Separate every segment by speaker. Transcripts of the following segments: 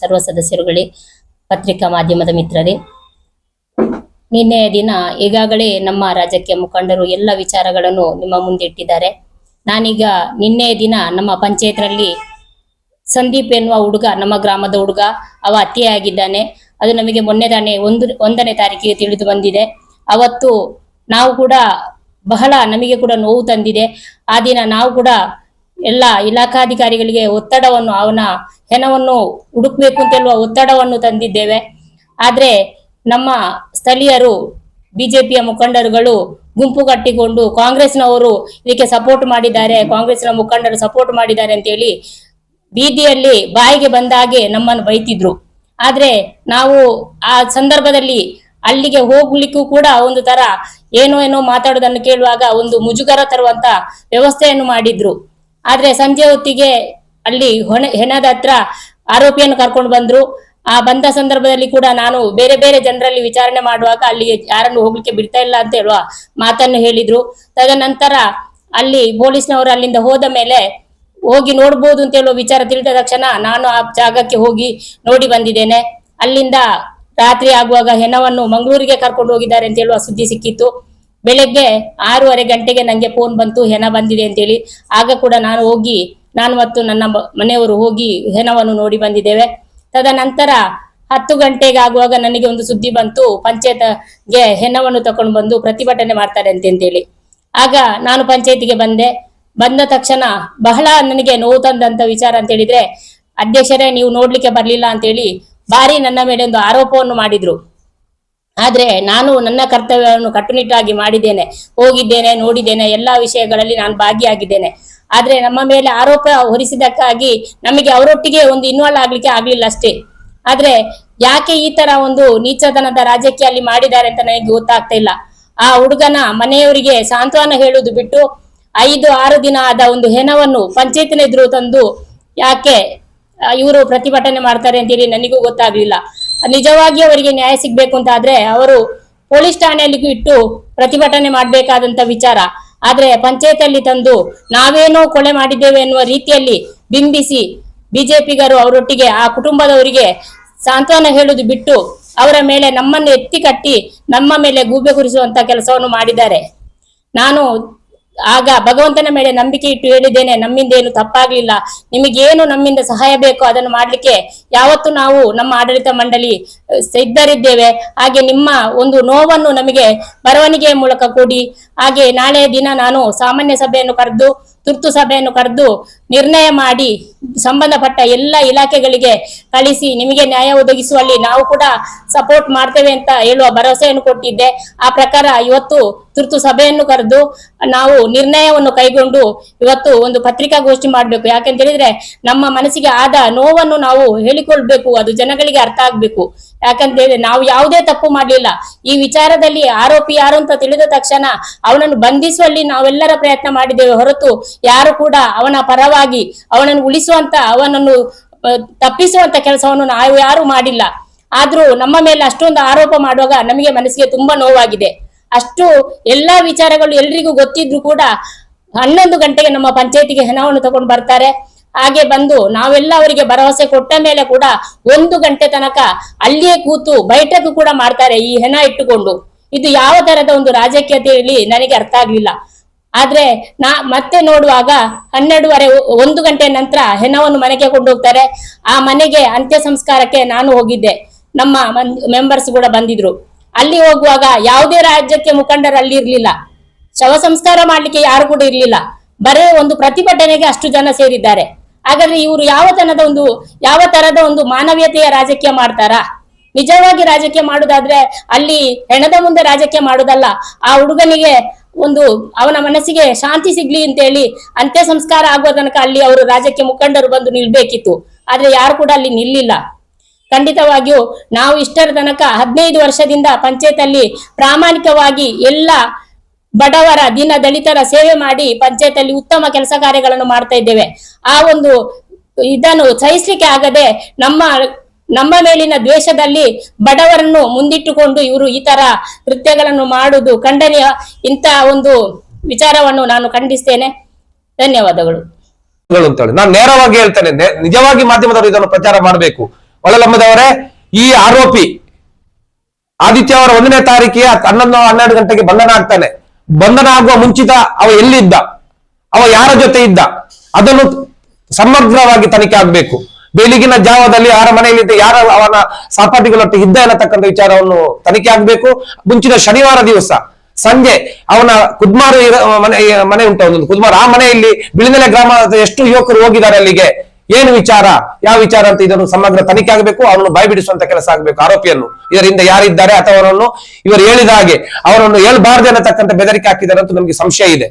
Speaker 1: ಸರ್ವ ಸದಸ್ಯರುಗಳೇ, ಪತ್ರಿಕಾ ಮಾಧ್ಯಮದ ಮಿತ್ರರೇ. ನಿನ್ನೆಯ ದಿನ ಈಗಾಗಲೇ ನಮ್ಮ ರಾಜಕೀಯ ಮುಖಂಡರು ಎಲ್ಲ ವಿಚಾರಗಳನ್ನು ನಿಮ್ಮ ಮುಂದೆ ಇಟ್ಟಿದ್ದಾರೆ ನಾನೀಗ ನಿನ್ನೆಯ ದಿನ ನಮ್ಮ ಪಂಚಾಯತ್ನಲ್ಲಿ ಸಂದೀಪ್ ಎನ್ನುವ ಹುಡುಗ, ನಮ್ಮ ಗ್ರಾಮದ ಹುಡುಗ, ಅವ ಅತ್ತೆಯಾಗಿದ್ದಾನೆ ಅದು ನಮಗೆ ಮೊನ್ನೆ ತಾನೇ ಒಂದು, ಒಂದನೇ ತಾರೀಕಿಗೆ ತಿಳಿದು ಬಂದಿದೆ. ಅವತ್ತು ನಾವು ಕೂಡ ಬಹಳ ನಮಗೆ ಕೂಡ ನೋವು ತಂದಿದೆ. ಆ ದಿನ ನಾವು ಕೂಡ ಎಲ್ಲ ಇಲಾಖಾಧಿಕಾರಿಗಳಿಗೆ ಒತ್ತಡವನ್ನು, ಅವನ ಹೆಣವನ್ನು ಹುಡುಕ್ಬೇಕು ಅಂತ ಹೇಳುವ ಒತ್ತಡವನ್ನು ತಂದಿದ್ದೇವೆ. ಆದ್ರೆ ನಮ್ಮ ಸ್ಥಳೀಯರು, ಬಿಜೆಪಿಯ ಮುಖಂಡರುಗಳು ಗುಂಪು ಕಟ್ಟಿಕೊಂಡು ಕಾಂಗ್ರೆಸ್ನವರು ಇದಕ್ಕೆ ಸಪೋರ್ಟ್ ಮಾಡಿದ್ದಾರೆ, ಕಾಂಗ್ರೆಸ್ನ ಮುಖಂಡರು ಸಪೋರ್ಟ್ ಮಾಡಿದ್ದಾರೆ ಅಂತೇಳಿ ಬೀದಿಯಲ್ಲಿ ಬಾಯಿಗೆ ಬಂದ ಹಾಗೆ ನಮ್ಮನ್ನು ಬೈತಿದ್ರು. ಆದ್ರೆ ನಾವು ಆ ಸಂದರ್ಭದಲ್ಲಿ ಅಲ್ಲಿಗೆ ಹೋಗ್ಲಿಕ್ಕೂ ಕೂಡ ಒಂದು ತರ ಏನೋ ಏನೋ ಮಾತಾಡೋದನ್ನು ಕೇಳುವಾಗ ಒಂದು ಮುಜುಗರ ತರುವಂತ ವ್ಯವಸ್ಥೆಯನ್ನು ಮಾಡಿದ್ರು. ಆದ್ರೆ ಸಂಜೆ ಹೊತ್ತಿಗೆ ಅಲ್ಲಿ ಹೊಣೆ, ಹೆಣದ ಹತ್ರ ಆರೋಪಿಯನ್ನು ಕರ್ಕೊಂಡು ಬಂದ್ರು. ಆ ಬಂದ ಸಂದರ್ಭದಲ್ಲಿ ಕೂಡ ನಾನು ಬೇರೆ ಬೇರೆ ಜನರಲ್ಲಿ ವಿಚಾರಣೆ ಮಾಡುವಾಗ ಅಲ್ಲಿಗೆ ಯಾರನ್ನು ಹೋಗ್ಲಿಕ್ಕೆ ಬಿಡ್ತಾ ಇಲ್ಲ ಅಂತ ಹೇಳುವ ಮಾತನ್ನು ಹೇಳಿದ್ರು. ತದನಂತರ ಅಲ್ಲಿ ಪೊಲೀಸ್ನವರು ಅಲ್ಲಿಂದ ಹೋದ ಮೇಲೆ ಹೋಗಿ ನೋಡ್ಬೋದು ಅಂತ ಹೇಳುವ ವಿಚಾರ ತಿಳಿದ ತಕ್ಷಣ ನಾನು ಆ ಜಾಗಕ್ಕೆ ಹೋಗಿ ನೋಡಿ ಬಂದಿದ್ದೇನೆ. ಅಲ್ಲಿಂದ ರಾತ್ರಿ ಆಗುವಾಗ ಹೆಣವನ್ನು ಮಂಗಳೂರಿಗೆ ಕರ್ಕೊಂಡು ಹೋಗಿದ್ದಾರೆ ಅಂತ ಹೇಳುವ ಸುದ್ದಿ ಸಿಕ್ಕಿತ್ತು. ಬೆಳಗ್ಗೆ ಆರೂವರೆ ಗಂಟೆಗೆ ನನಗೆ ಫೋನ್ ಬಂತು, ಹೆಣ ಬಂದಿದೆ ಅಂತೇಳಿ. ಆಗ ಕೂಡ ನಾನು ಹೋಗಿ, ನಾನು ಮತ್ತು ನನ್ನ ಮನೆಯವರು ಹೋಗಿ ಹೆಣವನ್ನು ನೋಡಿ ಬಂದಿದ್ದೇವೆ. ತದನಂತರ ಹತ್ತು ಗಂಟೆಗೆ ಆಗುವಾಗ ನನಗೆ ಒಂದು ಸುದ್ದಿ ಬಂತು, ಪಂಚಾಯತ್ಗೆ ಹೆಣವನ್ನು ತಕೊಂಡು ಬಂದು ಪ್ರತಿಭಟನೆ ಮಾಡ್ತಾರೆ ಅಂತ ಅಂತೇಳಿ. ಆಗ ನಾನು ಪಂಚಾಯತಿಗೆ ಬಂದೆ. ಬಂದ ತಕ್ಷಣ ಬಹಳ ನನಗೆ ನೋವು ತಂದಂತ ವಿಚಾರ ಅಂತ ಹೇಳಿದ್ರೆ, ಅಧ್ಯಕ್ಷರೇ, ನೀವು ನೋಡ್ಲಿಕ್ಕೆ ಬರ್ಲಿಲ್ಲ ಅಂತೇಳಿ ಬಾರಿ ನನ್ನ ಮೇಲೆ ಒಂದು ಆರೋಪವನ್ನು ಮಾಡಿದ್ರು. ಆದ್ರೆ ನಾನು ನನ್ನ ಕರ್ತವ್ಯವನ್ನು ಕಟ್ಟುನಿಟ್ಟಾಗಿ ಮಾಡಿದ್ದೇನೆ, ಹೋಗಿದ್ದೇನೆ, ನೋಡಿದ್ದೇನೆ, ಎಲ್ಲಾ ವಿಷಯಗಳಲ್ಲಿ ನಾನು ಭಾಗಿಯಾಗಿದ್ದೇನೆ. ಆದ್ರೆ ನಮ್ಮ ಮೇಲೆ ಆರೋಪ ಹೊರಿಸಿದಕ್ಕಾಗಿ ನಮಗೆ ಅವರೊಟ್ಟಿಗೆ ಒಂದು ಇನ್ವಾಲ್ವ್ ಆಗ್ಲಿಕ್ಕೆ ಆಗ್ಲಿಲ್ಲ ಅಷ್ಟೇ. ಆದ್ರೆ ಯಾಕೆ ಈ ತರ ಒಂದು ನೀಚತನದ ರಾಜಕೀಯ ಅಲ್ಲಿ ಮಾಡಿದ್ದಾರೆ ಅಂತ ನನಗೆ ಗೊತ್ತಾಗ್ತಾ ಇಲ್ಲ. ಆ ಹುಡುಗನ ಮನೆಯವರಿಗೆ ಸಾಂತ್ವನ ಹೇಳುದು ಬಿಟ್ಟು ಐದು, ಆರು ದಿನ ಆದ ಒಂದು ಹೆಣವನ್ನು ಪಂಚಾಯತ್ನ ಎದುರು ತಂದು ಯಾಕೆ ಇವರು ಪ್ರತಿಭಟನೆ ಮಾಡ್ತಾರೆ ಅಂತೇಳಿ ನನಗೂ ಗೊತ್ತಾಗ್ಲಿಲ್ಲ. ನಿಜವಾಗಿ ಅವರಿಗೆ ನ್ಯಾಯ ಸಿಗ್ಬೇಕು ಅಂತ ಆದ್ರೆ ಅವರು ಪೊಲೀಸ್ ಠಾಣೆಯಲ್ಲಿ ಇಟ್ಟು ಪ್ರತಿಭಟನೆ ಮಾಡ್ಬೇಕಾದಂತ ವಿಚಾರ. ಆದ್ರೆ ಪಂಚಾಯತ್ ತಂದು ನಾವೇನೋ ಕೊಲೆ ಮಾಡಿದ್ದೇವೆ ಎನ್ನುವ ರೀತಿಯಲ್ಲಿ ಬಿಂಬಿಸಿ ಬಿಜೆಪಿಗರು ಅವರೊಟ್ಟಿಗೆ ಆ ಕುಟುಂಬದವರಿಗೆ ಸಾಂತ್ವನ ಹೇಳುದು ಬಿಟ್ಟು ಅವರ ಮೇಲೆ ನಮ್ಮನ್ನು ಎತ್ತಿ ಕಟ್ಟಿ ನಮ್ಮ ಮೇಲೆ ಗೂಬೆ ಕುರಿಸುವಂತ ಕೆಲಸವನ್ನು ಮಾಡಿದ್ದಾರೆ. ನಾನು ಆಗ ಭಗವಂತನ ಮೇಲೆ ನಂಬಿಕೆ ಇಟ್ಟು ಹೇಳಿದ್ದೇನೆ, ನಮ್ಮಿಂದ ಏನು ತಪ್ಪಾಗ್ಲಿಲ್ಲ, ನಿಮಗೇನು ನಮ್ಮಿಂದ ಸಹಾಯ ಬೇಕೋ ಅದನ್ನು ಮಾಡ್ಲಿಕ್ಕೆ ಯಾವತ್ತು ನಾವು ನಮ್ಮ ಆಡಳಿತ ಮಂಡಳಿ ಸಿದ್ಧರಿದ್ದೇವೆ, ಹಾಗೆ ನಿಮ್ಮ ಒಂದು ನೋವನ್ನು ನಮಗೆ ಬರವಣಿಗೆಯ ಮೂಲಕ ಕೊಡಿ. ಹಾಗೆ ನಾಳೆ ದಿನ ನಾನು ಸಾಮಾನ್ಯ ಸಭೆಯನ್ನು ಕರೆದು, ತುರ್ತು ಸಭೆಯನ್ನು ಕರೆದು ನಿರ್ಣಯ ಮಾಡಿ ಸಂಬಂಧಪಟ್ಟ ಎಲ್ಲ ಇಲಾಖೆಗಳಿಗೆ ಕಳಿಸಿ ನಿಮಗೆ ನ್ಯಾಯ ಒದಗಿಸುವಲ್ಲಿ ನಾವು ಕೂಡ ಸಪೋರ್ಟ್ ಮಾಡ್ತೇವೆ ಅಂತ ಹೇಳುವ ಭರವಸೆಯನ್ನು ಕೊಟ್ಟಿದ್ದೆ. ಆ ಪ್ರಕಾರ ಇವತ್ತು ತುರ್ತು ಸಭೆಯನ್ನು ಕರೆದು ನಾವು ನಿರ್ಣಯವನ್ನು ಕೈಗೊಂಡು ಇವತ್ತು ಒಂದು ಪತ್ರಿಕಾಗೋಷ್ಠಿ ಮಾಡಬೇಕು. ಯಾಕೆಂತ ಹೇಳಿದ್ರೆ ನಮ್ಮ ಮನಸ್ಸಿಗೆ ಆದ ನೋವನ್ನು ನಾವು ಹೇಳಿಕೊಳ್ಬೇಕು ಅದು ಜನಗಳಿಗೆ ಅರ್ಥ ಆಗ್ಬೇಕು. ಯಾಕಂತ ಹೇಳಿದ್ರೆ ನಾವು ಯಾವುದೇ ತಪ್ಪು ಮಾಡಲಿಲ್ಲ. ಈ ವಿಚಾರದಲ್ಲಿ ಆರೋಪಿ ಯಾರು ಅಂತ ತಿಳಿದ ತಕ್ಷಣ ಅವನನ್ನು ಬಂಧಿಸುವಲ್ಲಿ ನಾವೆಲ್ಲರ ಪ್ರಯತ್ನ ಮಾಡಿದ್ದೇವೆ ಹೊರತು ಯಾರು ಕೂಡ ಅವನ ಪರವಾಗಿ ಅವನನ್ನು ಉಳಿಸುವಂತ, ಅವನನ್ನು ತಪ್ಪಿಸುವಂತ ಕೆಲಸವನ್ನು ನಾವು ಯಾರು ಮಾಡಿಲ್ಲ. ಆದ್ರೂ ನಮ್ಮ ಮೇಲೆ ಅಷ್ಟೊಂದು ಆರೋಪ ಮಾಡುವಾಗ ನಮಗೆ ಮನಸ್ಸಿಗೆ ತುಂಬಾ ನೋವಾಗಿದೆ. ಅಷ್ಟು ಎಲ್ಲಾ ವಿಚಾರಗಳು ಎಲ್ರಿಗೂ ಗೊತ್ತಿದ್ರು ಕೂಡ ಹನ್ನೊಂದು ಗಂಟೆಗೆ ನಮ್ಮ ಪಂಚಾಯತಿಗೆ ಹೆಣವನ್ನು ತಗೊಂಡು ಬರ್ತಾರೆ. ಹಾಗೆ ಬಂದು ನಾವೆಲ್ಲ ಅವರಿಗೆ ಭರವಸೆ ಕೊಟ್ಟ ಮೇಲೆ ಕೂಡ ಒಂದು ಗಂಟೆ ತನಕ ಅಲ್ಲಿಯೇ ಕೂತು ಬೈಠಕ್ ಕೂಡ ಮಾಡ್ತಾರೆ ಈ ಹೆಣ ಇಟ್ಟುಕೊಂಡು. ಇದು ಯಾವ ತರದ ಒಂದು ರಾಜಕೀಯತೆ ಹೇಳಿ ನನಗೆ ಅರ್ಥ ಆಗ್ಲಿಲ್ಲ. ಆದ್ರೆ ನಾ ಮತ್ತೆ ನೋಡುವಾಗ ಹನ್ನೆರಡುವರೆ ಒಂದು ಗಂಟೆ ನಂತರ ಹೆಣವನ್ನು ಮನೆಗೆ ಕೊಂಡೋಗ್ತಾರೆ. ಆ ಮನೆಗೆ ಅಂತ್ಯ ಸಂಸ್ಕಾರಕ್ಕೆ ನಾನು ಹೋಗಿದ್ದೆ. ನಮ್ಮ ಮೆಂಬರ್ಸ್ ಕೂಡ ಬಂದಿದ್ರು. ಅಲ್ಲಿ ಹೋಗುವಾಗ ಯಾವುದೇ ರಾಜ್ಯಕ್ಕೆ ಮುಖಂಡರು ಅಲ್ಲಿ ಇರ್ಲಿಲ್ಲ. ಶವ ಸಂಸ್ಕಾರ ಮಾಡ್ಲಿಕ್ಕೆ ಯಾರು ಕೂಡ ಇರ್ಲಿಲ್ಲ. ಬರೇ ಒಂದು ಪ್ರತಿಭಟನೆಗೆ ಅಷ್ಟು ಜನ ಸೇರಿದ್ದಾರೆ. ಹಾಗಾದ್ರೆ ಇವರು ಯಾವ ತನದ ಒಂದು, ಯಾವ ತರದ ಒಂದು ಮಾನವೀಯತೆಯ ರಾಜಕೀಯ ಮಾಡ್ತಾರಾ? ನಿಜವಾಗಿ ರಾಜಕೀಯ ಮಾಡುದಾದ್ರೆ ಅಲ್ಲಿ ಹೆಣದ ಮುಂದೆ ರಾಜಕೀಯ ಮಾಡುದಲ್ಲ. ಆ ಹುಡುಗನಿಗೆ ಒಂದು, ಅವನ ಮನಸ್ಸಿಗೆ ಶಾಂತಿ ಸಿಗ್ಲಿ ಅಂತ ಹೇಳಿ ಅಂತ್ಯ ಸಂಸ್ಕಾರ ಆಗುವ ತನಕ ಅಲ್ಲಿ ಅವರು ರಾಜಕೀಯ ಮುಖಂಡರು ಬಂದು ನಿಲ್ಬೇಕಿತ್ತು. ಆದ್ರೆ ಯಾರು ಕೂಡ ಅಲ್ಲಿ ನಿಲ್ಲಿಲ್ಲ. ಖಂಡಿತವಾಗಿಯೂ ನಾವು ಇಷ್ಟರ ತನಕ ಹದಿನೈದು ವರ್ಷದಿಂದ ಪಂಚಾಯತ್ ಅಲ್ಲಿ ಪ್ರಾಮಾಣಿಕವಾಗಿ ಎಲ್ಲ ಬಡವರ ದೀನ ದಲಿತರ ಸೇವೆ ಮಾಡಿ ಪಂಚಾಯತ್ ಉತ್ತಮ ಕೆಲಸ ಕಾರ್ಯಗಳನ್ನು ಮಾಡ್ತಾ ಇದ್ದೇವೆ. ಆ ಒಂದು ಇದನ್ನು ಸಹಿಸ್ಲಿಕ್ಕೆ ಆಗದೆ ನಮ್ಮ ನಮ್ಮ ಮೇಲಿನ ದ್ವೇಷದಲ್ಲಿ ಬಡವರನ್ನು ಮುಂದಿಟ್ಟುಕೊಂಡು ಇವರು ಈ ತರ ಕೃತ್ಯಗಳನ್ನು ಮಾಡುವುದು ಖಂಡನೀಯ ಇಂತಹ ಒಂದು ವಿಚಾರವನ್ನು ನಾನು ಖಂಡಿಸ್ತೇನೆ. ಧನ್ಯವಾದಗಳು.
Speaker 2: ನಾನು ನೇರವಾಗಿ ಹೇಳ್ತೇನೆ. ನಿಜವಾಗಿ ಮಾಧ್ಯಮದವರು ಇದನ್ನು ಪ್ರಚಾರ ಮಾಡಬೇಕು. ಒಳಲಂಬದವರೇ, ಈ ಆರೋಪಿ ಆದಿತ್ಯ ಅವರ ಒಂದನೇ ತಾರೀಕಿಗೆ ಹನ್ನೊಂದು, ಹನ್ನೆರಡು ಗಂಟೆಗೆ ಬಂಧನ ಆಗ್ತಾನೆ. ಬಂಧನ ಆಗುವ ಮುಂಚಿತ ಅವ ಎಲ್ಲಿದ್ದ? ಅವ ಯಾರ ಜೊತೆ ಇದ್ದ? ಅದನ್ನು ಸಮಗ್ರವಾಗಿ ತನಿಖೆ ಆಗಬೇಕು. ಬೆಳಗಿನ ಜಾವದಲ್ಲಿ ಯಾರ ಮನೆಯಲ್ಲಿದ್ದ ಯಾರ ಅವನ ಸಹಪಾಠಿಗಳೊಟ್ಟಿಗೆ ಇದ್ದ ಎನ್ನತಕ್ಕಂಥ ವಿಚಾರವನ್ನು ತನಿಖೆ ಆಗಬೇಕು. ಮುಂಚಿನ ಶನಿವಾರ ದಿವಸ ಸಂಜೆ ಅವನ ಕುದ್ಮಾರು ಮನೆ ಮನೆ ಉಂಟು ಕುದ್ಮಾರು ಆ ಮನೆಯಲ್ಲಿ ಬಿಳಿನೆಲೆ ಗ್ರಾಮದ ಎಷ್ಟು ಯುವಕರು ಹೋಗಿದ್ದಾರೆ ಅಲ್ಲಿಗೆ. ಏನು ವಿಚಾರ? ಯಾವ ವಿಚಾರ ಅಂತ ಇದನ್ನು ಸಮಗ್ರ ತನಿಖೆ ಆಗಬೇಕು, ಅವನನ್ನು ಬಾಯ್ಬಿಡಿಸುವಂತ ಕೆಲಸ ಆಗಬೇಕು, ಆರೋಪಿಯನ್ನು. ಇದರಿಂದ ಯಾರಿದ್ದಾರೆ ಅಥವಾ ಅವರನ್ನು ಇವರು ಹೇಳಿದ ಹಾಗೆ ಅವರನ್ನು ಹೇಳಬಾರ್ದು ಅನ್ನತಕ್ಕಂಥ ಬೆದರಿಕೆ ಹಾಕಿದ್ದಾರೆ ಅಂತ ನಮಗೆ ಸಂಶಯ ಇದೆ.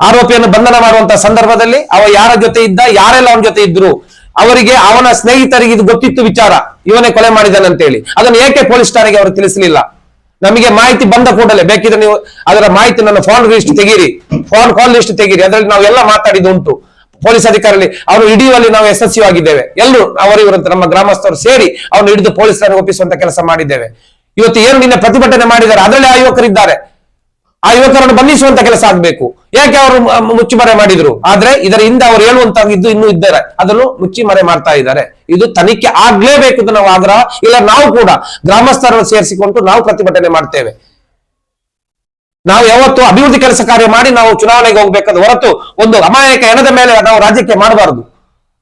Speaker 2: ಆರೋಪಿಯನ್ನು ಬಂಧನ ಮಾಡುವಂತ ಸಂದರ್ಭದಲ್ಲಿ ಅವ ಯಾರ ಜೊತೆ ಇದ್ದ, ಯಾರೆಲ್ಲ ಅವನ ಜೊತೆ ಇದ್ರು, ಅವರಿಗೆ ಅವನ ಸ್ನೇಹಿತರಿಗೆ ಇದು ಗೊತ್ತಿತ್ತು ವಿಚಾರ. ಇವನೇ ಕೊಲೆ ಮಾಡಿದಾನಂತೇಳಿ ಅದನ್ನು ಏಕೆ ಪೊಲೀಸ್ ಠಾಣೆಗೆ ಅವರು ತಿಳಿಸಲಿಲ್ಲ? ನಮಗೆ ಮಾಹಿತಿ ಬಂದ ಕೂಡಲೇ, ಬೇಕಿದ್ರೆ ನೀವು ಅದರ ಮಾಹಿತಿ ನನ್ನ ಫೋನ್ ಲಿಸ್ಟ್ ತೆಗೀರಿ. ಫೋನ್ ಕಾಲ್ ಲಿಸ್ಟ್ ತೆಗೀರಿ. ಅದರಲ್ಲಿ ನಾವು ಎಲ್ಲ ಮಾತಾಡಿದ್ದು ಉಂಟು. ಪೊಲೀಸ್ ಅಧಿಕಾರಿ ಅವರು ಹಿಡಿಯುವಲ್ಲಿ ನಾವು ಯಶಸ್ವಿಯಾಗಿದ್ದೇವೆ ಎಲ್ಲರೂ ಅವರು ಇವರಂತ ನಮ್ಮ ಗ್ರಾಮಸ್ಥರು ಸೇರಿ ಅವನು ಹಿಡಿದು ಪೊಲೀಸರನ್ನು ಒಪ್ಪಿಸುವಂತ ಕೆಲಸ ಮಾಡಿದ್ದೇವೆ. ಇವತ್ತು ಏನು ನಿನ್ನೆ ಪ್ರತಿಭಟನೆ ಮಾಡಿದ್ದಾರೆ, ಅದರಲ್ಲಿ ಆ ಯುವಕರಿದ್ದಾರೆ ಆ ಯುವಕರನ್ನು ಬಂಧಿಸುವಂತ ಕೆಲಸ ಆಗ್ಬೇಕು. ಯಾಕೆ ಅವರು ಮುಚ್ಚುಮರೆ ಮಾಡಿದ್ರು? ಆದ್ರೆ ಇದರ ಹಿಂದೆ ಅವರು ಹೇಳುವಂತ ಇದ್ದು ಇನ್ನೂ ಇದ್ದಾರೆ. ಅದನ್ನು ಮುಚ್ಚಿಮರೆ ಮಾಡ್ತಾ ಇದ್ದಾರೆ. ಇದು ತನಿಖೆ ಆಗ್ಲೇಬೇಕು ಅಂತ ನಾವು ಆಗ್ರಹ. ಇಲ್ಲ ನಾವು ಕೂಡ ಗ್ರಾಮಸ್ಥರನ್ನು ಸೇರಿಸಿಕೊಂಡು ನಾವು ಪ್ರತಿಭಟನೆ ಮಾಡ್ತೇವೆ. ನಾವು ಯಾವತ್ತು ಅಭಿವೃದ್ಧಿ ಕೆಲಸ ಕಾರ್ಯ ಮಾಡಿ ನಾವು ಚುನಾವಣೆಗೆ ಹೋಗ್ಬೇಕಾದ ಹೊರತು ಒಂದು ಅಮಾಯಕ ಎಣದ ಮೇಲೆ ನಾವು ರಾಜ್ಯಕ್ಕೆ ಮಾಡಬಾರದು.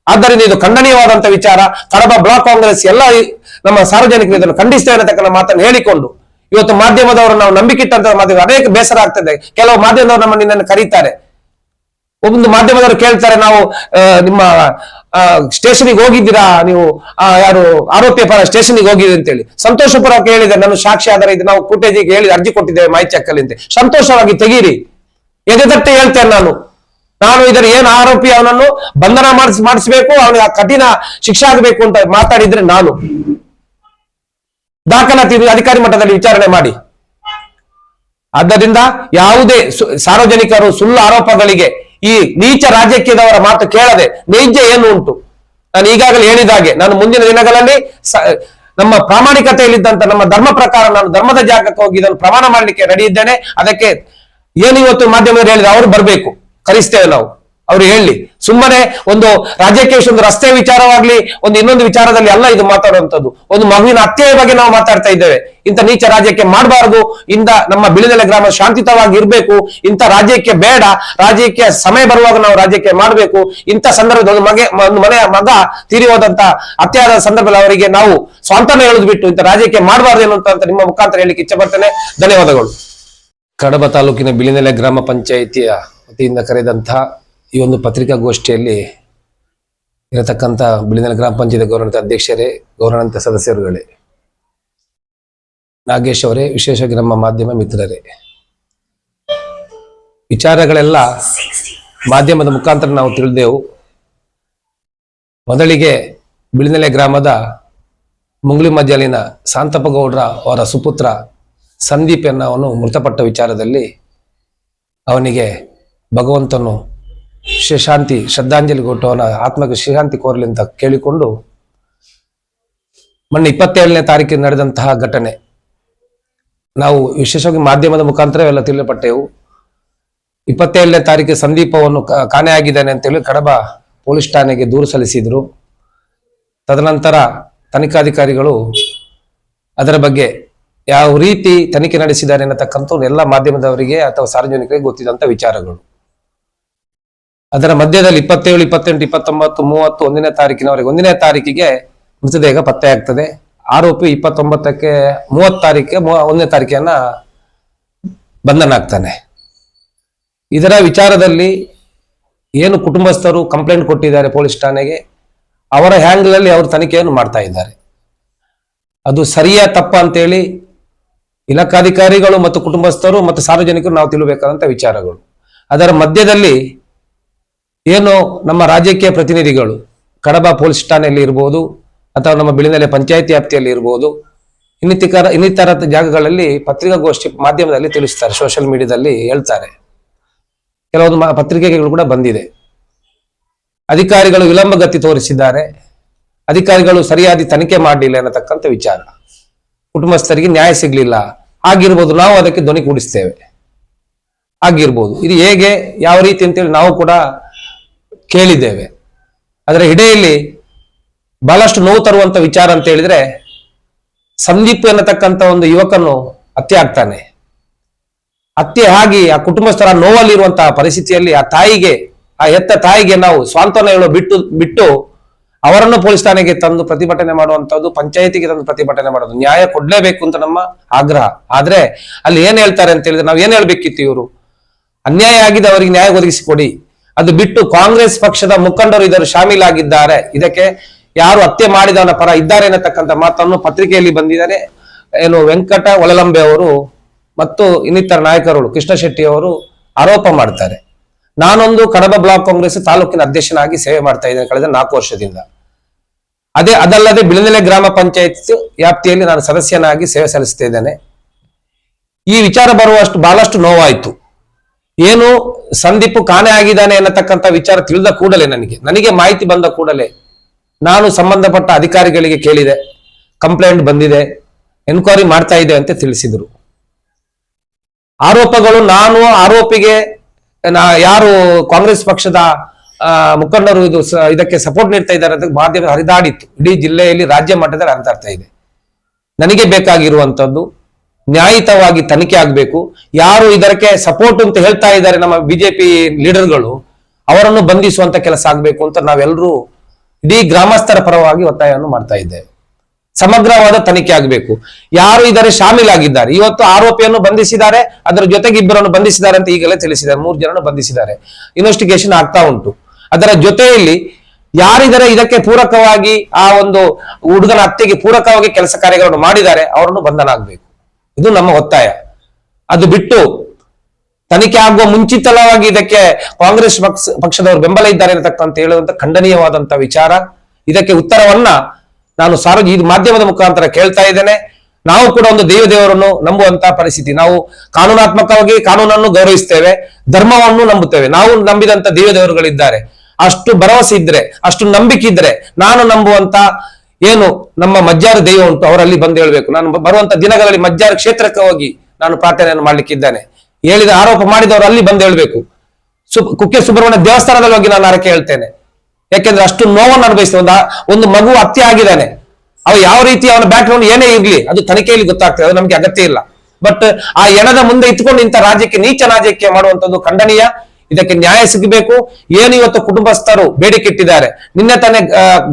Speaker 2: ಆದ್ದರಿಂದ ಇದು ಖಂಡನೀಯವಾದಂತಹ ವಿಚಾರ. ಕಡಬ ಬ್ಲಾಕ್ ಕಾಂಗ್ರೆಸ್ ಎಲ್ಲ ನಮ್ಮ ಸಾರ್ವಜನಿಕರು ಇದನ್ನು ಖಂಡಿಸ್ತೇವೆ ಅನ್ನತಕ್ಕಂಥ ಮಾತನ್ನು ಹೇಳಿಕೊಂಡು, ಇವತ್ತು ಮಾಧ್ಯಮದವರು ನಾವು ನಂಬಿಕೆ ಇಟ್ಟಂತ ಮಾಧ್ಯಮ ಅನೇಕ ಬೇಸರ ಆಗ್ತದೆ. ಕೆಲವು ಮಾಧ್ಯಮದವರು ನಮ್ಮ ನಿನ್ನನ್ನು ಕರೀತಾರೆ. ಒಂದು ಮಾಧ್ಯಮದವರು ಕೇಳ್ತಾರೆ, ನಾವು ನಿಮ್ಮ ಸ್ಟೇಷನ್ಗೆ ಹೋಗಿದ್ದೀರಾ? ನೀವು ಯಾರು ಆರೋಪಿಯ ಪರ ಸ್ಟೇಷನ್ಗೆ ಹೋಗಿದ್ದೀರಿ? ಅಂತೇಳಿ. ಸಂತೋಷಪುರ ಕೇಳಿದೆ ನಾನು ಸಾಕ್ಷಿ ಆದರೆ ಇದು ನಾವು ಕೂಟೇಜಿಗೆ ಹೇಳಿ ಅರ್ಜಿ ಕೊಟ್ಟಿದ್ದೇವೆ ಮಾಹಿತಿ ಹಕ್ಕಲ್ಲಿ ಅಂತ. ಸಂತೋಷವಾಗಿ ತೆಗೀರಿ. ಎದೆದಟ್ಟೆ ಹೇಳ್ತೇನೆ ನಾನು. ನಾನು ಇದರ ಏನು ಆರೋಪಿ ಅವನನ್ನು ಬಂಧನ ಮಾಡಿಸ್, ಮಾಡಿಸ್ಬೇಕು, ಅವನಿಗೆ ಕಠಿಣ ಶಿಕ್ಷೆ ಆಗಬೇಕು ಅಂತ ಮಾತಾಡಿದ್ರೆ ನಾನು. ದಾಖಲಾತಿ ಅಧಿಕಾರಿ ಮಟ್ಟದಲ್ಲಿ ವಿಚಾರಣೆ ಮಾಡಿ. ಆದ್ದರಿಂದ ಯಾವುದೇ ಸಾರ್ವಜನಿಕರು ಸುಳ್ಳು ಆರೋಪಗಳಿಗೆ ಈ ನೀಚ ರಾಜಕೀಯದವರ ಮಾತು ಕೇಳದೆ ನೈಜ ಏನು ಉಂಟು? ನಾನು ಈಗಾಗಲೇ ಹೇಳಿದ ಹಾಗೆ, ನಾನು ಮುಂದಿನ ದಿನಗಳಲ್ಲಿ ನಮ್ಮ ಪ್ರಾಮಾಣಿಕತೆಯಲ್ಲಿದ್ದಂತ ನಮ್ಮ ಧರ್ಮ ಪ್ರಕಾರ ನಾನು ಧರ್ಮದ ಜಾಗಕ್ಕೆ ಹೋಗಿ ಇದನ್ನು ಪ್ರಮಾಣ ಮಾಡಲಿಕ್ಕೆ ರೆಡಿ ಇದ್ದೇನೆ. ಅದಕ್ಕೆ ಏನು ಇವತ್ತು ಮಾಧ್ಯಮದಲ್ಲಿ ಹೇಳಿದ್ರೆ ಅವರು ಬರಬೇಕು. ಕರೆಸ್ತೇವೆ ನಾವು. ಅವರು ಹೇಳಿ. ಸುಮ್ಮನೆ ಒಂದು ರಾಜ್ಯಕ್ಕೆ ಒಂದು ರಸ್ತೆ ವಿಚಾರವಾಗ್ಲಿ, ಒಂದು ಇನ್ನೊಂದು ವಿಚಾರದಲ್ಲಿ ಅಲ್ಲ ಇದು ಮಾತಾಡುವಂಥದ್ದು. ಒಂದು ಮಗುವಿನ ಹತ್ಯೆಯ ಬಗ್ಗೆ ನಾವು ಮಾತಾಡ್ತಾ ಇದ್ದೇವೆ. ಇಂಥ ನೀಚ ರಾಜ್ಯಕ್ಕೆ ಮಾಡಬಾರದು. ಇಂದ ನಮ್ಮ ಬಿಳಿನೆಲೆ ಗ್ರಾಮ ಶಾಂತಿತವಾಗಿ ಇರಬೇಕು. ಇಂಥ ರಾಜ್ಯಕ್ಕೆ ಬೇಡ. ರಾಜ್ಯಕ್ಕೆ ಸಮಯ ಬರುವಾಗ ನಾವು ರಾಜ್ಯಕ್ಕೆ ಮಾಡಬೇಕು. ಇಂಥ ಸಂದರ್ಭದಲ್ಲಿ ಒಂದು ಮಗೆ, ಒಂದು ಮನೆಯ ಮಗ ತೀರಿ ಹೋದಂತ ಹತ್ಯಾದ ಸಂದರ್ಭದಲ್ಲಿ ಅವರಿಗೆ ನಾವು ಸ್ವಾಂತನ ಹೇಳುದು ಬಿಟ್ಟು ಇಂಥ ರಾಜ್ಯಕ್ಕೆ ಮಾಡಬಾರದು ಎನ್ನುವಂತ ನಿಮ್ಮ ಮುಖಾಂತರ ಹೇಳಿಕ್ಕೆ ಇಚ್ಛೆ ಬರ್ತೇನೆ ಧನ್ಯವಾದಗಳು. ಕಡಬ ತಾಲೂಕಿನ ಬಿಳಿನೆಲೆ ಗ್ರಾಮ ಪಂಚಾಯಿತಿಯ ವತಿಯಿಂದ ಕರೆದಂಥ ಈ ಒಂದು ಪತ್ರಿಕಾಗೋಷ್ಠಿಯಲ್ಲಿ ಇರತಕ್ಕಂಥ ಬಿಳಿನೆಲೆ ಗ್ರಾಮ ಪಂಚಾಯತ್ ಗೌರವಂತ ಅಧ್ಯಕ್ಷರೇ ಗೌರವಾನ್ವಿತ ಸದಸ್ಯರುಗಳೇ, ನಾಗೇಶ್ ಅವರೇ, ವಿಶೇಷವಾಗಿ ನಮ್ಮ ಮಾಧ್ಯಮ ಮಿತ್ರರೇ. ವಿಚಾರಗಳೆಲ್ಲ ಮಾಧ್ಯಮದ ಮುಖಾಂತರ ನಾವು ತಿಳಿದೆವು. ಮೊದಲಿಗೆ ಬಿಳಿನೆಲೆ ಗ್ರಾಮದ ಮುಂಗ್ಲಿ ಶಾಂತಪ್ಪ ಗೌಡ್ರ ಅವರ ಸುಪುತ್ರ ಸಂದೀಪ್ ಎನ್ನವನು ಮೃತಪಟ್ಟ ವಿಚಾರದಲ್ಲಿ ಅವನಿಗೆ ಭಗವಂತನು ಶಿಶಾಂತಿ ಶ್ರದ್ಧಾಂಜಲಿ ಕೊಟ್ಟು ಅವನ ಆತ್ಮಕ್ಕೆ ಶಿಶಾಂತಿ ಕೋರಲಿ ಅಂತ ಕೇಳಿಕೊಂಡು ಮೊನ್ನೆ ಇಪ್ಪತ್ತೇಳನೇ ತಾರೀಕಿಗೆ ನಡೆದಂತಹ ಘಟನೆ. ನಾವು ವಿಶೇಷವಾಗಿ ಮಾಧ್ಯಮದ ಮುಖಾಂತರ ಎಲ್ಲ ತಿಳಿಯಪಟ್ಟೆವು ಇಪ್ಪತ್ತೇಳನೇ ತಾರೀಕು ಸಂದೀಪವನ್ನು ಕಾಣೆಯಾಗಿದ್ದಾನೆ ಅಂತೇಳಿ ಕಡಬ ಪೊಲೀಸ್ ಠಾಣೆಗೆ ದೂರು ಸಲ್ಲಿಸಿದ್ರು. ತದನಂತರ ತನಿಖಾಧಿಕಾರಿಗಳು ಅದರ ಬಗ್ಗೆ ಯಾವ ರೀತಿ ತನಿಖೆ ನಡೆಸಿದ್ದಾರೆ ಅನ್ನತಕ್ಕಂಥ ಎಲ್ಲ ಮಾಧ್ಯಮದವರಿಗೆ ಅಥವಾ ಸಾರ್ವಜನಿಕರಿಗೆ ಗೊತ್ತಿದ್ದಂಥ ವಿಚಾರಗಳು. ಅದರ ಮಧ್ಯದಲ್ಲಿ ಇಪ್ಪತ್ತೇಳು, ಇಪ್ಪತ್ತೆಂಟು, ಇಪ್ಪತ್ತೊಂಬತ್ತು, ಮೂವತ್ತು ಒಂದನೇ ತಾರೀಕಿನವರೆಗೆ, ಒಂದನೇ ತಾರೀಕಿಗೆ ಮೃತದೇಹ ಪತ್ತೆಯಾಗ್ತದೆ ಆರೋಪಿ ಇಪ್ಪತ್ತೊಂಬತ್ತಕ್ಕೆ ಮೂವತ್ತು ತಾರೀಕಿಗೆ ಒಂದನೇ ತಾರೀಕಿನ ಬಂಧನ ಆಗ್ತಾನೆ ಇದರ ವಿಚಾರದಲ್ಲಿ ಏನು ಕುಟುಂಬಸ್ಥರು ಕಂಪ್ಲೇಂಟ್ ಕೊಟ್ಟಿದ್ದಾರೆ ಪೊಲೀಸ್ ಠಾಣೆಗೆ, ಅವರ ಹ್ಯಾಂಗಲ್ ಅಲ್ಲಿ ಅವರು ತನಿಖೆಯನ್ನು ಮಾಡ್ತಾ ಇದ್ದಾರೆ. ಅದು ಸರಿಯಾ ತಪ್ಪ ಅಂತೇಳಿ ಇಲಾಖಾಧಿಕಾರಿಗಳು ಮತ್ತು ಕುಟುಂಬಸ್ಥರು ಮತ್ತು ಸಾರ್ವಜನಿಕರು ನಾವು ತಿಳಿಬೇಕಾದಂಥ ವಿಚಾರಗಳು. ಅದರ ಮಧ್ಯದಲ್ಲಿ ಏನು ನಮ್ಮ ರಾಜಕೀಯ ಪ್ರತಿನಿಧಿಗಳು, ಕಡಬ ಪೊಲೀಸ್ ಠಾಣೆಯಲ್ಲಿ ಇರ್ಬೋದು, ಅಥವಾ ನಮ್ಮ ಬಿಳಿನೆಲೆ ಪಂಚಾಯತಿ ವ್ಯಾಪ್ತಿಯಲ್ಲಿ ಇರ್ಬೋದು, ಇನ್ನಿತರ ಇನ್ನಿತರ ಜಾಗಗಳಲ್ಲಿ ಪತ್ರಿಕಾಗೋಷ್ಠಿ ಮಾಧ್ಯಮದಲ್ಲಿ ತಿಳಿಸ್ತಾರೆ ಸೋಷಿಯಲ್ ಮೀಡಿಯಾದಲ್ಲಿ ಹೇಳ್ತಾರೆ. ಕೆಲವೊಂದು ಪತ್ರಿಕೆಗಳು ಕೂಡ ಬಂದಿದೆ. ಅಧಿಕಾರಿಗಳು ವಿಳಂಬಗತಿ ತೋರಿಸಿದ್ದಾರೆ. ಅಧಿಕಾರಿಗಳು ಸರಿಯಾದ ತನಿಖೆ ಮಾಡಲಿಲ್ಲ ಅನ್ನತಕ್ಕಂಥ ವಿಚಾರ. ಕುಟುಂಬಸ್ಥರಿಗೆ ನ್ಯಾಯ ಸಿಗಲಿಲ್ಲ. ಆಗಿರ್ಬೋದು ನಾವು ಅದಕ್ಕೆ ಧ್ವನಿ ಕೂಡಿಸ್ತೇವೆ. ಆಗಿರ್ಬೋದು ಇದು ಹೇಗೆ, ಯಾವ ರೀತಿ ಅಂತೇಳಿ ನಾವು ಕೂಡ ಕೇಳಿದ್ದೇವೆ. ಅದರ ಹಿಡೆಯಲ್ಲಿ ಬಹಳಷ್ಟು ನೋವು ತರುವಂತ ವಿಚಾರ ಅಂತ ಹೇಳಿದ್ರೆ ಸಂದೀಪ್ ಎನ್ನತಕ್ಕಂತ ಒಂದು ಯುವಕನು ಹತ್ಯೆ ಆಗ್ತಾನೆ. ಹತ್ಯೆ ಆಗಿ ಆ ಕುಟುಂಬಸ್ಥರ ನೋವಲ್ಲಿರುವಂತಹ ಪರಿಸ್ಥಿತಿಯಲ್ಲಿ ಆ ತಾಯಿಗೆ, ಆ ಎತ್ತ ತಾಯಿಗೆ ನಾವು ಸ್ವಾಂತನ ಹೇಳೋ ಬಿಟ್ಟು ಬಿಟ್ಟು ಅವರನ್ನು ಪೊಲೀಸ್ ಠಾಣೆಗೆ ತಂದು ಪ್ರತಿಭಟನೆ ಮಾಡುವಂತದ್ದು ಪಂಚಾಯತಿಗೆ ತಂದು ಪ್ರತಿಭಟನೆ ಮಾಡೋದು ನ್ಯಾಯ ಕೊಡಲೇಬೇಕು ಅಂತ ನಮ್ಮ ಆಗ್ರಹ. ಆದ್ರೆ ಅಲ್ಲಿ ಏನ್ ಹೇಳ್ತಾರೆ ಅಂತ ಹೇಳಿದ್ರೆ ನಾವು ಏನ್ ಹೇಳ್ಬೇಕಿತ್ತು ಇವರು? ಅನ್ಯಾಯ ಆಗಿದೆ ಅವರಿಗೆ ನ್ಯಾಯ ಒದಗಿಸಿಕೊಡಿ. ಅದು ಬಿಟ್ಟು ಕಾಂಗ್ರೆಸ್ ಪಕ್ಷದ ಮುಖಂಡರು ಇದರ ಶಾಮೀಲಾಗಿದ್ದಾರೆ. ಇದಕ್ಕೆ ಯಾರು ಹತ್ಯೆ ಮಾಡಿದವನ ಪರ ಇದ್ದಾರೆ ಅನ್ನತಕ್ಕಂಥ ಮಾತನ್ನು ಪತ್ರಿಕೆಯಲ್ಲಿ ಬಂದಿದ್ದಾರೆ. ಏನು ವೆಂಕಟ ಒಳಲಂಬೆ ಅವರು ಮತ್ತು ಇನ್ನಿತರ ನಾಯಕರುಗಳು ಕೃಷ್ಣ ಶೆಟ್ಟಿ ಅವರು ಆರೋಪ ಮಾಡ್ತಾರೆ. ನಾನೊಂದು ಕಡಬ ಬ್ಲಾಕ್ ಕಾಂಗ್ರೆಸ್ ತಾಲೂಕಿನ ಅಧ್ಯಕ್ಷನಾಗಿ ಸೇವೆ ಮಾಡ್ತಾ ಇದ್ದೇನೆ ಕಳೆದ ನಾಲ್ಕು ವರ್ಷದಿಂದ. ಅದೇ ಅದಲ್ಲದೆ ಬಿಳನೆಲೆ ಗ್ರಾಮ ಪಂಚಾಯತ್ ವ್ಯಾಪ್ತಿಯಲ್ಲಿ ನಾನು ಸದಸ್ಯನಾಗಿ ಸೇವೆ ಸಲ್ಲಿಸ್ತಾ ಇದ್ದೇನೆ. ಈ ವಿಚಾರ ಬರುವಷ್ಟು ಬಹಳಷ್ಟು ನೋವಾಯಿತು. ಏನು ಸಂದೀಪ್ ಕಾಣೆ ಆಗಿದ್ದಾನೆ ಅನ್ನತಕ್ಕಂಥ ವಿಚಾರ ತಿಳಿದ ಕೂಡಲೇ ನನಗೆ. ನನಗೆ ಮಾಹಿತಿ ಬಂದ ಕೂಡಲೇ ನಾನು ಸಂಬಂಧಪಟ್ಟ ಅಧಿಕಾರಿಗಳಿಗೆ ಕೇಳಿದೆ. ಕಂಪ್ಲೇಂಟ್ ಬಂದಿದೆ. ಎನ್ಕ್ವೈರಿ ಮಾಡ್ತಾ ಇದೆ ಅಂತ ತಿಳಿಸಿದರು. ಆರೋಪಗಳು ನಾನು ಆರೋಪಿಗೆ ಯಾರು ಕಾಂಗ್ರೆಸ್ ಪಕ್ಷದ ಮುಖಂಡರು ಇದು ಇದಕ್ಕೆ ಸಪೋರ್ಟ್ ನೀಡ್ತಾ ಇದ್ದಾರೆ ಅಂತ ಮಾಧ್ಯಮ ಹರಿದಾಡಿತ್ತು. ಇಡೀ ಜಿಲ್ಲೆಯಲ್ಲಿ ರಾಜ್ಯ ಮಟ್ಟದಲ್ಲಿ ಹರಿದಾಡ್ತಾ ಇದೆ. ನನಗೆ ಬೇಕಾಗಿರುವಂತದ್ದು ನ್ಯಾಯಿತವಾಗಿ ತನಿಖೆ ಆಗಬೇಕು. ಯಾರು ಇದಕ್ಕೆ ಸಪೋರ್ಟ್ ಅಂತ ಹೇಳ್ತಾ ಇದ್ದಾರೆ ನಮ್ಮ ಬಿಜೆಪಿ ಲೀಡರ್ಗಳು ಅವರನ್ನು ಬಂಧಿಸುವಂತ ಕೆಲಸ ಆಗಬೇಕು ಅಂತ ನಾವೆಲ್ಲರೂ ಇಡೀ ಗ್ರಾಮಸ್ಥರ ಪರವಾಗಿ ಒತ್ತಾಯವನ್ನು ಮಾಡ್ತಾ ಇದ್ದೇವೆ. ಸಮಗ್ರವಾದ ತನಿಖೆ ಆಗಬೇಕು. ಯಾರು ಇದರ ಶಾಮೀಲಾಗಿದ್ದಾರೆ? ಇವತ್ತು ಆರೋಪಿಯನ್ನು ಬಂಧಿಸಿದ್ದಾರೆ, ಅದರ ಜೊತೆಗೆ ಇಬ್ಬರನ್ನು ಬಂಧಿಸಿದ್ದಾರೆ ಅಂತ ಈಗಲೇ ತಿಳಿಸಿದ್ದಾರೆ. ಮೂರು ಜನರನ್ನು ಬಂಧಿಸಿದ್ದಾರೆ. ಇನ್ವೆಸ್ಟಿಗೇಷನ್ ಆಗ್ತಾ ಉಂಟು. ಅದರ ಜೊತೆಯಲ್ಲಿ ಯಾರಿದರೆ ಇದಕ್ಕೆ ಪೂರಕವಾಗಿ ಆ ಒಂದು ಹುಡುಗನ ಹತ್ಯೆಗೆ ಪೂರಕವಾಗಿ ಕೆಲಸ ಕಾರ್ಯಗಳನ್ನು ಮಾಡಿದ್ದಾರೆ, ಅವರನ್ನು ಬಂಧನ ಆಗಬೇಕು. ಇದು ನಮ್ಮ ಒತ್ತಾಯ. ಅದು ಬಿಟ್ಟು ತನಿಖೆ ಆಗುವ ಮುಂಚಿತವಾಗಿ ಇದಕ್ಕೆ ಕಾಂಗ್ರೆಸ್ ಪಕ್ಷ, ಪಕ್ಷದವರು ಬೆಂಬಲ ಇದ್ದಾರೆ ಅಂತಕ್ಕಂತ ಹೇಳುವಂತ ಖಂಡನೀಯವಾದಂತಹ ವಿಚಾರ. ಇದಕ್ಕೆ ಉತ್ತರವನ್ನ ನಾನು ಸಾರ್ವಜನಿಕ ಈ ಮಾಧ್ಯಮದ ಮುಖಾಂತರ ಕೇಳ್ತಾ ಇದ್ದೇನೆ. ನಾವು ಕೂಡ ಒಂದು ದೇವ ದೇವರನ್ನು ನಂಬುವಂತಹ ಪರಿಸ್ಥಿತಿ. ನಾವು ಕಾನೂನಾತ್ಮಕವಾಗಿ ಕಾನೂನನ್ನು ಗೌರವಿಸ್ತೇವೆ, ಧರ್ಮವನ್ನು ನಂಬುತ್ತೇವೆ. ನಾವು ನಂಬಿದಂತ ದೇವ ದೇವರುಗಳಿದ್ದಾರೆ ಅಷ್ಟು ಭರವಸೆ ಇದ್ರೆ, ಅಷ್ಟು ನಂಬಿಕೆ ಇದ್ರೆ ನಾನು ನಂಬುವಂತ ಏನು ನಮ್ಮ ಮಜ್ಜಾರ ದೈವ ಉಂಟು, ಅವರಲ್ಲಿ ಬಂದು ಹೇಳಬೇಕು. ನಾನು ಬರುವಂತ ದಿನಗಳಲ್ಲಿ ಮಜ್ಜಾರ ಕ್ಷೇತ್ರಕ್ಕೆ ಹೋಗಿ ನಾನು ಪ್ರಾರ್ಥನೆಯನ್ನು ಮಾಡ್ಲಿಕ್ಕಿದ್ದೇನೆ ಹೇಳಿದ ಆರೋಪ ಮಾಡಿದವರು ಅಲ್ಲಿ ಬಂದು ಹೇಳಬೇಕು. ಕುಕ್ಕೆ ಸುಬ್ರಹ್ಮಣ್ಯ ದೇವಸ್ಥಾನದಲ್ಲಿ ಹೋಗಿ ನಾನು ಹರಕೆ ಹೇಳ್ತೇನೆ. ಯಾಕೆಂದ್ರೆ ಅಷ್ಟು ನೋವನ್ನು ಅನುಭವಿಸಿದೆ. ಒಂದು ಒಂದು ಮಗು ಹತ್ಯೆ ಆಗಿದ್ದಾನೆ. ಅವ ಯಾವ ರೀತಿ ಅವನ ಬ್ಯಾಕ್ ಗ್ರೌಂಡ್ ಏನೇ ಇರ್ಲಿ, ಅದು ತನಿಖೆಯಲ್ಲಿ ಗೊತ್ತಾಗ್ತದೆ, ಅದು ನಮ್ಗೆ ಅಗತ್ಯ ಇಲ್ಲ. ಬಟ್ ಆ ಎಣದ ಮುಂದೆ ಇಟ್ಕೊಂಡು ಇಂಥ ರಾಜ್ಯಕ್ಕೆ, ನೀಚ ರಾಜ್ಯಕ್ಕೆ ಮಾಡುವಂತದ್ದು ಖಂಡನೀಯ. ಇದಕ್ಕೆ ನ್ಯಾಯ ಸಿಗಬೇಕು. ಏನು ಇವತ್ತು ಕುಟುಂಬಸ್ಥರು ಬೇಡಿಕೆ ಇಟ್ಟಿದ್ದಾರೆ. ನಿನ್ನೆ ತಾನೇ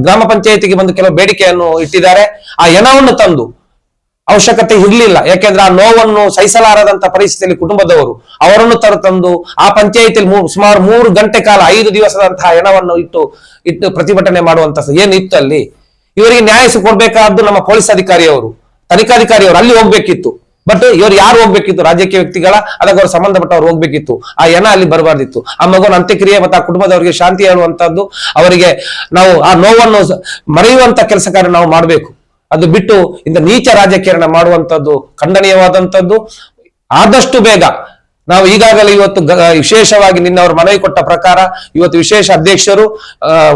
Speaker 2: ಗ್ರಾಮ ಪಂಚಾಯತಿಗೆ ಬಂದು ಕೆಲವು ಬೇಡಿಕೆಯನ್ನು ಇಟ್ಟಿದ್ದಾರೆ. ಆ ಹೆಣವನ್ನು ತಂದು ಅವಶ್ಯಕತೆ ಇರಲಿಲ್ಲ. ಯಾಕೆಂದ್ರೆ ಆ ನೋವನ್ನು ಸಹಿಸಲಾರದಂತ ಪರಿಸ್ಥಿತಿಯಲ್ಲಿ ಕುಟುಂಬದವರು ಅವರನ್ನು ತರ ತಂದು ಆ ಪಂಚಾಯಿತಿಯಲ್ಲಿ ಸುಮಾರು ಮೂರು ಗಂಟೆ ಕಾಲ, ಐದು ದಿವಸದಂತಹ ಹೆಣವನ್ನು ಇಟ್ಟು ಇಟ್ಟು ಪ್ರತಿಭಟನೆ ಮಾಡುವಂತ ಏನಿತ್ತು ಅಲ್ಲಿ? ಇವರಿಗೆ ನ್ಯಾಯ ಕೊಡ್ಬೇಕಾದ್ದು ನಮ್ಮ ಪೊಲೀಸ್ ಅಧಿಕಾರಿಯವರು, ತನಿಖಾಧಿಕಾರಿಯವರು ಅಲ್ಲಿ ಹೋಗ್ಬೇಕಿತ್ತು. ಬಟ್ ಇವ್ರು ಯಾರು ಹೋಗ್ಬೇಕಿತ್ತು? ರಾಜಕೀಯ ವ್ಯಕ್ತಿಗಳ ಅದಕ್ಕೆ ಅವ್ರು ಸಂಬಂಧಪಟ್ಟವ್ರು ಹೋಗ್ಬೇಕಿತ್ತು. ಆ ಎನ ಅಲ್ಲಿ ಬರಬಾರ್ದಿತ್ತು. ಆ ಮಗುನ ಅಂತ್ಯಕ್ರಿಯೆ ಮತ್ತು ಆ ಕುಟುಂಬದವರಿಗೆ ಶಾಂತಿ ಹೇಳುವಂತದ್ದು ಅವರಿಗೆ ನಾವು ಆ ನೋವನ್ನು ಮರೆಯುವಂತ ಕೆಲಸ ಕಾರ್ಯ ನಾವು ಮಾಡಬೇಕು. ಅದು ಬಿಟ್ಟು ಇಂಥ ನೀಚ ರಾಜಕೀಯ ಮಾಡುವಂತದ್ದು ಖಂಡನೀಯವಾದಂಥದ್ದು. ಆದಷ್ಟು ಬೇಗ. ನಾವು ಈಗಾಗಲೇ ಇವತ್ತು ವಿಶೇಷವಾಗಿ ನಿನ್ನವರು ಮನವಿ ಕೊಟ್ಟ ಪ್ರಕಾರ ಇವತ್ತು ವಿಶೇಷ ಅಧ್ಯಕ್ಷರು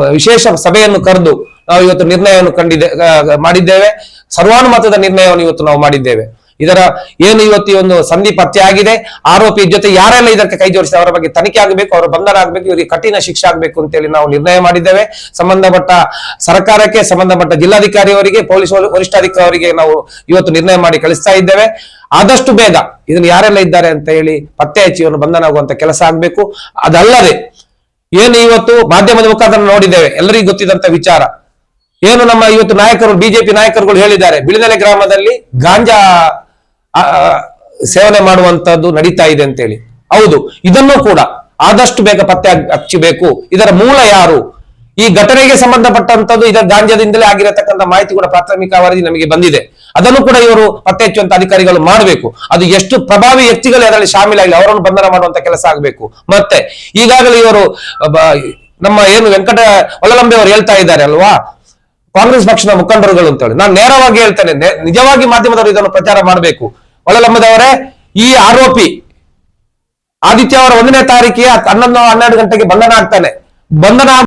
Speaker 2: ವಿಶೇಷ ಸಭೆಯನ್ನು ಕರೆದು ನಾವು ಇವತ್ತು ನಿರ್ಣಯವನ್ನು ಕಂಡಿದ್ದೆ ಆ, ಮಾಡಿದ್ದೇವೆ. ಸರ್ವಾನುಮತದ ನಿರ್ಣಯವನ್ನು ಇವತ್ತು ನಾವು ಮಾಡಿದ್ದೇವೆ. ಇದರ ಏನು ಇವತ್ತು ಒಂದು ಸಂಧಿ ಪತ್ತೆ ಆಗಿದೆ? ಆರೋಪಿ ಜೊತೆ ಯಾರೆಲ್ಲ ಇದಕ್ಕೆ ಕೈ ಜೋಡಿಸಿ ಅವರ ಬಗ್ಗೆ ತನಿಖೆ ಆಗಬೇಕು, ಅವರ ಬಂಧನ ಆಗಬೇಕು, ಇವರಿಗೆ ಕಠಿಣ ಶಿಕ್ಷೆ ಆಗಬೇಕು ಅಂತೇಳಿ ನಾವು ನಿರ್ಣಯ ಮಾಡಿದ್ದೇವೆ. ಸಂಬಂಧಪಟ್ಟ ಸರ್ಕಾರಕ್ಕೆ, ಸಂಬಂಧಪಟ್ಟ ಜಿಲ್ಲಾಧಿಕಾರಿಯವರಿಗೆ, ಪೊಲೀಸ್ ವರಿಷ್ಠಾಧಿಕಾರಿಯವರಿಗೆ ನಾವು ಇವತ್ತು ನಿರ್ಣಯ ಮಾಡಿ ಕಳಿಸ್ತಾ ಇದ್ದೇವೆ. ಆದಷ್ಟು ಬೇಗ ಇದನ್ನು ಯಾರೆಲ್ಲ ಇದ್ದಾರೆ ಅಂತ ಹೇಳಿ ಪತ್ತೆ ಹಚ್ಚಿ ಇವನು ಬಂಧನ ಆಗುವಂತ ಕೆಲಸ ಆಗಬೇಕು. ಅದಲ್ಲದೆ, ಏನು ಇವತ್ತು ಮಾಧ್ಯಮದ ಮುಖಾಂತರ ನೋಡಿದ್ದೇವೆ. ಎಲ್ಲರಿಗೂ ಗೊತ್ತಿದ್ದಂತ ವಿಚಾರ. ಏನು ನಮ್ಮ ಇವತ್ತು ನಾಯಕರು, ಬಿಜೆಪಿ ನಾಯಕರುಗಳು ಹೇಳಿದ್ದಾರೆ ಬಿಳಿದೆಲೆ ಗ್ರಾಮದಲ್ಲಿ ಗಾಂಜಾ ಸೇವನೆ ಮಾಡುವಂತದ್ದು ನಡೀತಾ ಇದೆ ಅಂತೇಳಿ. ಹೌದು, ಇದನ್ನು ಕೂಡ ಆದಷ್ಟು ಬೇಗ ಪತ್ತೆ ಹಚ್- ಹಚ್ಚಬೇಕು. ಇದರ ಮೂಲ ಯಾರು? ಈ ಘಟನೆಗೆ ಸಂಬಂಧಪಟ್ಟಂತದ್ದು ಇದರ ಗಾಂಜಾದಿಂದಲೇ ಆಗಿರತಕ್ಕಂಥ ಮಾಹಿತಿ ಕೂಡ ಪ್ರಾಥಮಿಕ ವರದಿ ನಮಗೆ ಬಂದಿದೆ. ಅದನ್ನು ಕೂಡ ಇವರು ಪತ್ತೆ ಹಚ್ಚುವಂತ ಅಧಿಕಾರಿಗಳು ಮಾಡಬೇಕು. ಅದು ಎಷ್ಟು ಪ್ರಭಾವಿ ವ್ಯಕ್ತಿಗಳು ಅದರಲ್ಲಿ ಶಾಮೀಲಾಗಲಿ ಅವರನ್ನು ಬಂಧನ ಮಾಡುವಂತ ಕೆಲಸ ಆಗಬೇಕು. ಮತ್ತೆ, ಈಗಾಗಲೇ ಇವರು ನಮ್ಮ ಏನು ವೆಂಕಟ ಒಳಲಂಬೆ ಅವರು ಹೇಳ್ತಾ ಇದ್ದಾರೆ ಅಲ್ವಾ? ಕಾಂಗ್ರೆಸ್ ಪಕ್ಷದ ಮುಖಂಡರುಗಳು ಅಂತ ಹೇಳಿ ನಾನು ನೇರವಾಗಿ ಹೇಳ್ತೇನೆ ನಿಜವಾಗಿ ಮಾಧ್ಯಮದವರು ಇದನ್ನು ಪ್ರಚಾರ ಮಾಡಬೇಕು. ಒಳಲಂಬದವರೇ, ಈ ಆರೋಪಿ ಆದಿತ್ಯ ಅವರ ಒಂದನೇ ತಾರೀಕಿಗೆ ಹನ್ನೊಂದು, ಹನ್ನೆರಡು ಗಂಟೆಗೆ ಬಂಧನ ಆಗ್ತಾನೆ. ಬಂಧನ